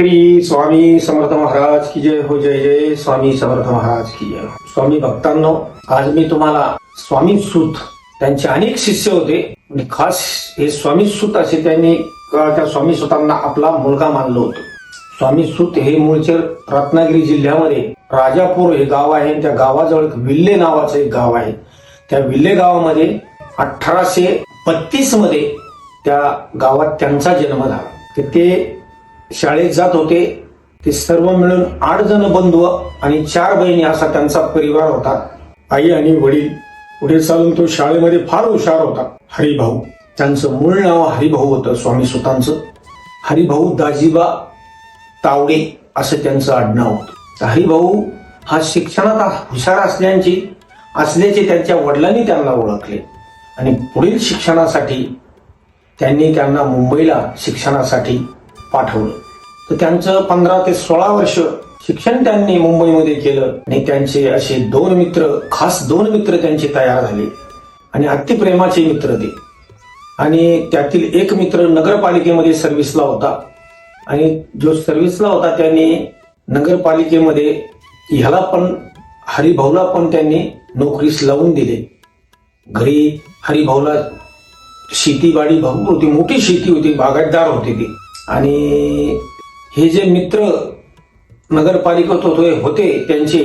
श्री स्वामी समर्थ महाराज की जय हो जय जय। स्वामी समर्थ महाराज की जय हो। स्वामी भक्तांनो आज मी तुम्हाला स्वामी सूत त्यांचे अनेक शिष्य होते. आणि खास हे स्वामी सूत असे त्यांनी त्या स्वामी सुतांना आपला मुलगा मानलं होतं. स्वामी सूत हे मूळचे रत्नागिरी जिल्ह्यामध्ये राजापूर हे गाव आहे. त्या गावाजवळ विल्ले नावाचं एक गाव आहे. त्या विल्ले गावामध्ये अठराशे बत्तीसमध्ये त्या गावात त्यांचा जन्म झाला. तर ते शाळेत जात होते. ते सर्व मिळून आठ जण बंधू आणि चार बहिणी असा त्यांचा परिवार होता. आई आणि वडील पुढे चालून तो शाळेमध्ये फार हुशार होता. हरिभाऊ. त्यांचं मूळ नाव हरिभाऊ होतं स्वामी सुतांचं. हरिभाऊ दाजीबा तावडे असं त्यांचं आडनाव होतं. तर हरिभाऊ हा शिक्षणात हुशार असल्याची असल्याचे त्यांच्या वडिलांनी त्यांना ओळखले. आणि पुढील शिक्षणासाठी त्यांनी त्यांना मुंबईला शिक्षणासाठी पाठवलं. तर त्यांचं पंधरा ते सोळा वर्ष शिक्षण त्यांनी मुंबईमध्ये केलं आणि त्यांचे असे दोन मित्र खास दोन मित्र त्यांचे तयार झाले आणि अतिप्रेमाचे मित्र ते. आणि त्यातील एक मित्र नगरपालिकेमध्ये सर्व्हिसला होता. आणि जो सर्व्हिसला होता त्यांनी नगरपालिकेमध्ये ह्याला पण हरिभाऊला पण त्यांनी नोकरीस लावून दिले. घरी हरिभाऊला शेतीबाडी भरपूर होती मोठी शेती होती बागायतदार होते ते. आणि हे जे मित्र नगरपालिकेत होते होते त्यांचे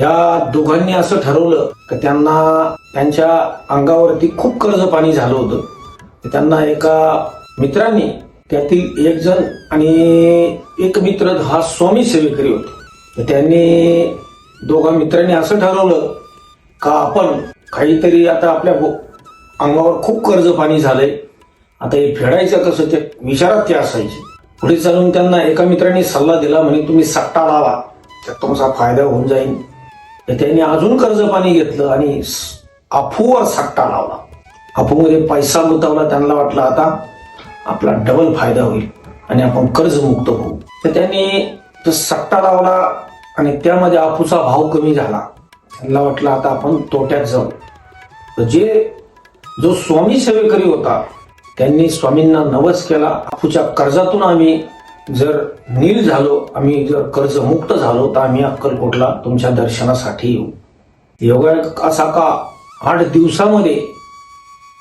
या दोघांनी असं ठरवलं की त्यांना त्यांच्या अंगावरती खूप कर्ज पाणी झालं होतं. त्यांना एका मित्रांनी त्यातील एक जण आणि एक मित्र हा स्वामी सेवेकरी होते. तर त्यांनी दोघा मित्रांनी असं ठरवलं का आपण काहीतरी आता आपल्या अंगावर खूप कर्ज पाणी झालंय. आता हे फेडायचं कसं ते विचारात ते असायचे. पुढे चालून त्यांना एका मित्राने सल्ला दिला म्हणे तुम्ही सट्टा लावा. त्यात तुमचा फायदा होऊन जाईल तर त्यांनी अजून कर्ज पाणी घेतलं आणि अफूवर सट्टा लावला. अफूमध्ये पैसा गुंतवला त्यांना वाटलं आता आपला डबल फायदा होईल आणि आपण कर्जमुक्त होऊ. तर त्यांनी तो सट्टा लावला आणि त्यामध्ये अफूचा भाव कमी झाला. त्यांना वाटलं आता आपण तोट्यात जाऊ. तर जे जो स्वामी सेवेकरी होता त्यांनी स्वामींना नवस केला. अफूच्या कर्जातून आम्ही जर नील झालो आम्ही जर कर्जमुक्त झालो तर आम्ही अक्कलकोटला तुमच्या दर्शनासाठी येऊ. योगा असा का? आठ दिवसामध्ये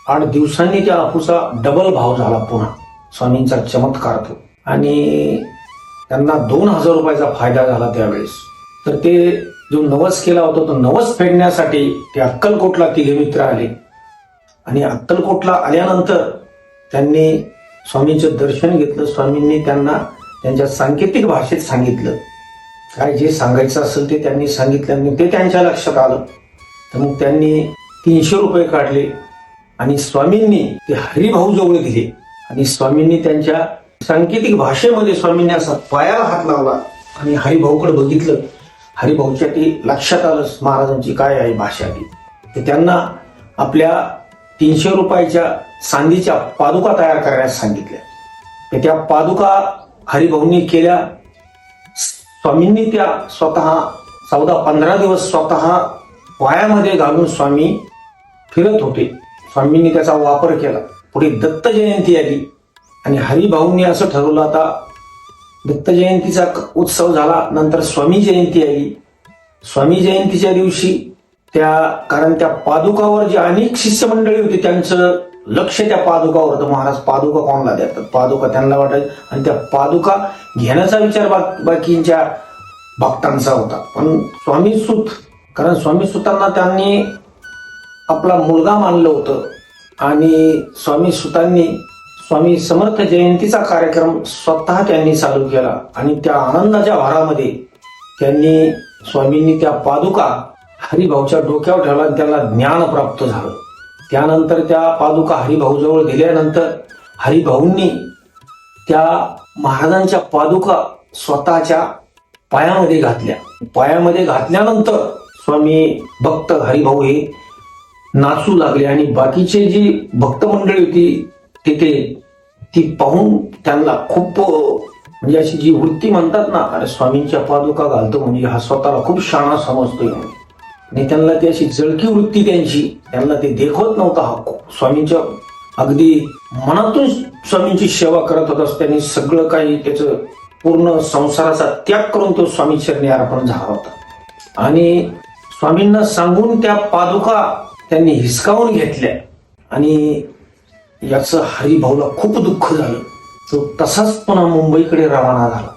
आठ दिवसांनी त्या अफूचा डबल भाव झाला पुन्हा. स्वामींचा चमत्कार तो. आणि त्यांना दोन हजार रुपयाचा फायदा झाला त्यावेळेस. तर ते जो नवस केला होता तो नवस फेडण्यासाठी ते अक्कलकोटला तिघे मित्र आले. आणि अक्कलकोटला आल्यानंतर त्यांनी स्वामींचं दर्शन घेतलं स्वामींनी त्यांना त्यांच्या सांकेतिक भाषेत सांगितलं. काय जे सांगायचं असेल ते त्यांनी सांगितलं आणि ते त्यांच्या लक्षात आलं. तर मग त्यांनी तीनशे रुपये काढले आणि स्वामींनी ते हरिभाऊ जवळ दिले. आणि स्वामींनी त्यांच्या सांकेतिक भाषेमध्ये स्वामींनी असा पायाला हात लावला आणि हरिभाऊकडे बघितलं. हरिभाऊच्या ते लक्षात आलं महाराजांची काय आहे भाषा ती तर त्यांना आपल्या तीनशे रुपयाच्या चांदीच्या पादुका तयार करण्यास सांगितल्या. त्या पादुका हरिभाऊंनी केल्या. स्वामींनी त्या स्वतः चौदा पंधरा दिवस स्वतः वायामध्ये घालून स्वामी फिरत होते. स्वामींनी त्याचा वापर केला. पुढे दत्त जयंती आली. आणि हरिभाऊंनी असं ठरवलं आता दत्त जयंतीचा क- उत्सव झाला. नंतर स्वामी जयंती आली. स्वामी जयंतीच्या दिवशी त्या कारण त्या पादुकावर जे अनेक शिष्यमंडळी होती त्यांचं लक्ष त्या पादुकावर होतं. महाराज पादुका कोणाला देतात? पादुका त्यांना वाटायचं. आणि त्या पादुका घेण्याचा विचार बा- बाकींच्या भक्तांचा होता. पण स्वामी सुत कारण स्वामी सुतांना त्यांनी आपला मुलगा मानलं होतं. आणि स्वामी सुतांनी स्वामी समर्थ जयंतीचा कार्यक्रम स्वतः त्यांनी चालू केला. आणि त्या आनंदाच्या भरामध्ये त्यांनी स्वामींनी त्या पादुका हरिभाऊच्या डोक्यावर ठेवला आणि त्याला ज्ञान प्राप्त झालं. त्यानंतर त्या पादुका हरिभाऊजवळ गेल्यानंतर हरिभाऊंनी त्या महाराजांच्या पादुका स्वतःच्या पायामध्ये घातल्या. पायामध्ये घातल्यानंतर स्वामी भक्त हरिभाऊ हे नाचू लागले आणि बाकीचे जी भक्त मंडळी होती तिथे ती पाहून त्यांना खूप म्हणजे अशी जी वृत्ती म्हणतात ना अरे स्वामींच्या पादुका घालतो म्हणजे हा स्वतःला खूप शाणा समजतोय म्हणजे आणि त्यांना ती अशी जळकी वृत्ती त्यांची त्यांना ते देखवत नव्हता हा स्वामींच्या अगदी मनातून स्वामींची सेवा करत होता त्यांनी सगळं काही त्याचं पूर्ण संसाराचा त्याग करून तो स्वामी चरणी अर्पण झाला होता. आणि स्वामींना सांगून त्या पादुका त्यांनी हिसकावून घेतल्या. आणि याचं हरिभाऊला खूप दुःख झालं. तो तसाच पुन्हा मुंबईकडे रवाना झाला.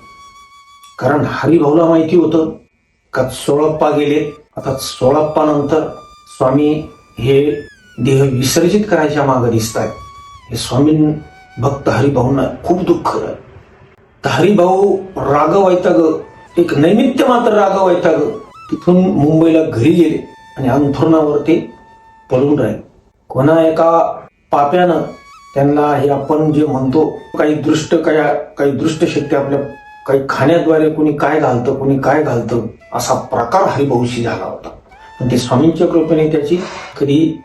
कारण हरिभाऊला माहिती होतं का सोळप्पा गेले आता सोळप्पा नंतर स्वामी हे देह विसर्जित करायच्या मागे दिसत आहेत हे स्वामीं भक्त हरिभाऊंना खूप दुःख तर हरिभाऊ राग ग एक नैमित्य मात्र राग वैताग तिथून मुंबईला घरी गेले आणि अंथरुणावर ते पळून राहिले. कोणा एका पाप्यानं त्यांना हे आपण जे म्हणतो काही दृष्ट काही काही दृष्ट शक्ती आपल्या काही खाण्याद्वारे कोणी काय घालतं कोणी काय घालतं असा प्रकार हरिभाऊशी झाला होता. पण ते स्वामींच्या कृपेने त्याची कधी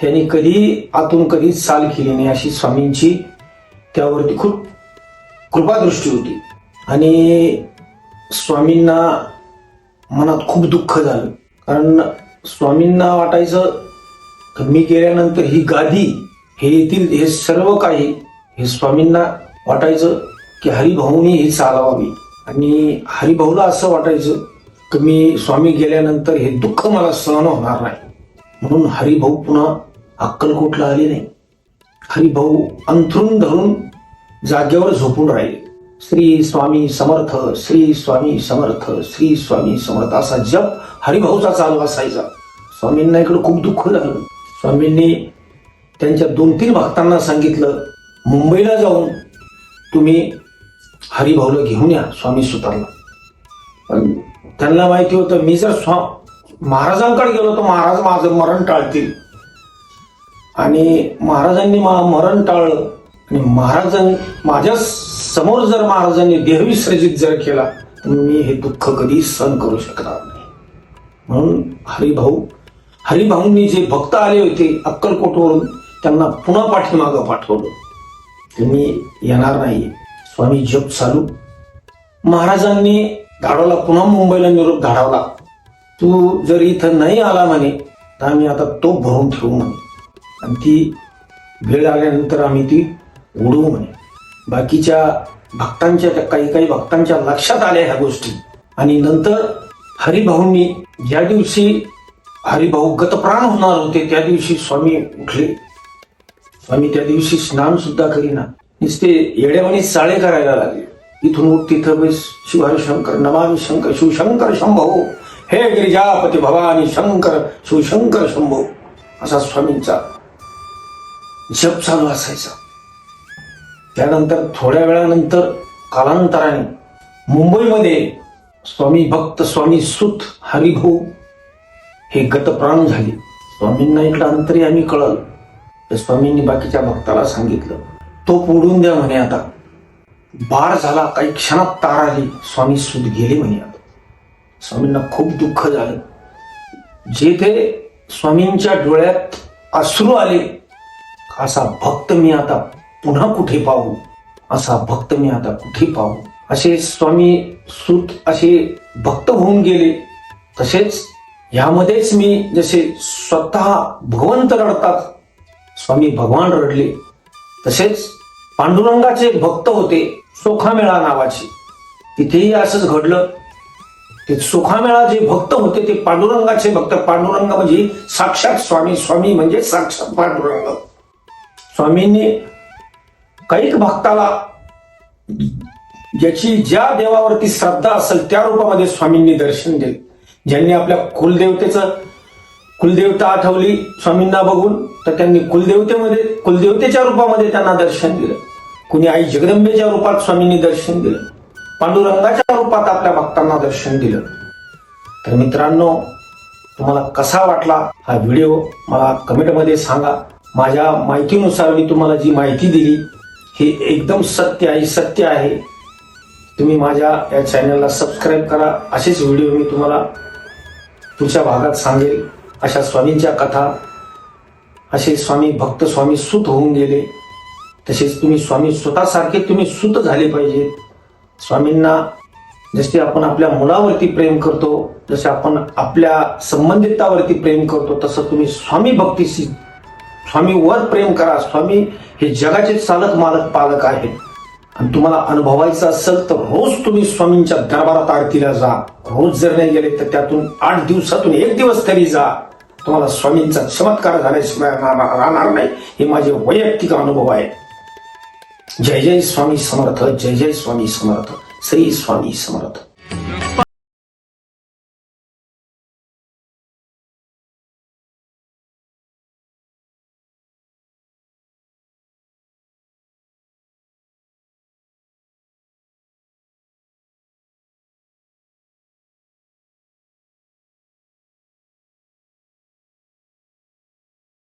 त्यांनी कधी आतून कधी चाल केली नाही अशी स्वामींची त्यावरती खूप कृपादृष्टी होती. आणि स्वामींना मनात खूप दुःख झालं. कारण स्वामींना वाटायचं मी गेल्यानंतर ही गादी हे येथील हे सर्व काही हे स्वामींना वाटायचं की हरिभाऊनी ही चालवावी. आणि हरिभाऊला असं वाटायचं की मी स्वामी गेल्यानंतर हे दुःख मला सहन होणार नाही. म्हणून हरिभाऊ पुन्हा अक्कलकोटला आले नाही. हरिभाऊ अंथरून धरून जागेवर झोपून राहिले. श्री स्वामी समर्थ श्री स्वामी समर्थ श्री स्वामी समर्थ असा जप हरिभाऊचा चालू असायचा. स्वामींना इकडे खूप दुःख झालं स्वामींनी त्यांच्या दोन तीन भक्तांना सांगितलं मुंबईला जाऊन तुम्ही हरिभाऊला घेऊन या स्वामी सुतारला. त्यांना माहिती होतं मी जर स्वा महाराजांकडे गेलो तर महाराज माझं मरण टाळतील. आणि महाराजांनी मला मरण टाळलं. आणि महाराजां माझ्यासमोर जर महाराजांनी देहविसर्जित जर केला तर मी हे दुःख कधी सहन करू शकणार नाही. म्हणून हरिभाऊ हरिभाऊंनी जे भक्त आले होते अक्कलकोटवरून त्यांना पुन्हा पाठीमागं पाठवलं. मी येणार नाही. स्वामी जप चालू. महाराजांनी धाडवला पुन्हा मुंबईला निरोप धाडवला. तू जर इथं नाही आला म्हणे तर आम्ही आता तो भरून ठेवू म्हणे. आणि ती वेळ आल्यानंतर आम्ही ती उडवू म्हणे. बाकीच्या भक्तांच्या त्या काही काही भक्तांच्या लक्षात आल्या ह्या गोष्टी. आणि नंतर हरिभाऊंनी ज्या दिवशी हरिभाऊ गतप्राण होणार होते त्या दिवशी स्वामी उठले. स्वामी त्या दिवशी स्नान सुद्धा करीना. नुसते येड्यावानी चाळे करायला लागले. इथून उठ तिथं बस. शंकर नमामि शंकर शिवशंकर शंभो. हे गिरिजापती भवानी शंकर शिवशंकर शंभो. असा स्वामींचा जप चालू असायचा. त्यानंतर थोड्या वेळानंतर कालांतराने मुंबईमध्ये स्वामी भक्त स्वामी सुत हरिभाऊ हे गतप्राण झाले. स्वामींना इकडं अंतरी आम्ही कळलं. तर स्वामींनी बाकीच्या भक्ताला सांगितलं. तो पोडून द्या म्हणे आता. बार झाला काही क्षणात तार आली. स्वामी सुत गेले म्हणे आता. स्वामींना खूप दुःख झालं. जेथे स्वामींच्या डोळ्यात अश्रू आले असा भक्त मी आता पुन्हा कुठे पाहू? असा भक्त मी आता कुठे पाहू? असे स्वामी सूत असे भक्त होऊन गेले. तसेच यामध्येच मी जसे स्वतः भगवंत रडतात स्वामी भगवान रडले. तसेच पांडुरंगाचे भक्त होते सोखामेळा नावाचे. तिथेही असंच घडलं. ते सुखामेळा जे भक्त होते ते पांडुरंगाचे भक्त. पांडुरंग म्हणजे साक्षात स्वामी. स्वामी म्हणजे साक्षात पांडुरंग. स्वामींनी कैक भक्ताला ज्याची ज्या देवावरती श्रद्धा असेल त्या रूपामध्ये स्वामींनी दर्शन दिले. ज्यांनी आपल्या कुलदेवतेचं कुलदेवता आठवली स्वामींना बघून तर त्यांनी कुलदेवतेमध्ये कुलदेवतेच्या रूपामध्ये त्यांना दर्शन दिलं. कुणी आई जगदंबेच्या रूपात स्वामींनी दर्शन दिलं. पांडुरंगाच्या रूपात आपल्या भक्तांना दर्शन दिलं. तर मित्रांनो तुम्हाला कसा वाटला हा व्हिडिओ? मला कमेंटमध्ये सांगा. माझ्या माहितीनुसार मी तुम्हाला जी माहिती दिली ही एकदम सत्य आहे सत्य आहे. तुम्ही माझ्या या चॅनलला सबस्क्राईब करा. असेच व्हिडिओ मी तुम्हाला पुढच्या भागात सांगेल. अशा स्वामींच्या कथा असे स्वामी भक्त स्वामी सुत होऊन गेले. तसेच तुम्ही स्वामी स्वतःसारखे तुम्ही सुत झाले पाहिजेत. स्वामींना जसे आपण आपल्या मुलावरती प्रेम करतो जसे आपण आपल्या संबंधितावरती प्रेम करतो तसं तुम्ही स्वामी भक्तीशी स्वामीवर प्रेम करा. स्वामी हे जगाचे चालक मालक पालक आहेत. आणि तुम्हाला अनुभवायचं असेल तर रोज तुम्ही स्वामींच्या दरबारात आरतीला जा. रोज जर नाही गेले तर त्यातून आठ दिवसातून एक दिवस तरी जा. तुम्हाला स्वामींचा चमत्कार झाल्याशिवाय राहणार राहणार नाही हे माझे वैयक्तिक अनुभव आहे जय जय स्वामी समर्थ जय जय स्वामी समर्थ श्री स्वामी समर्थ.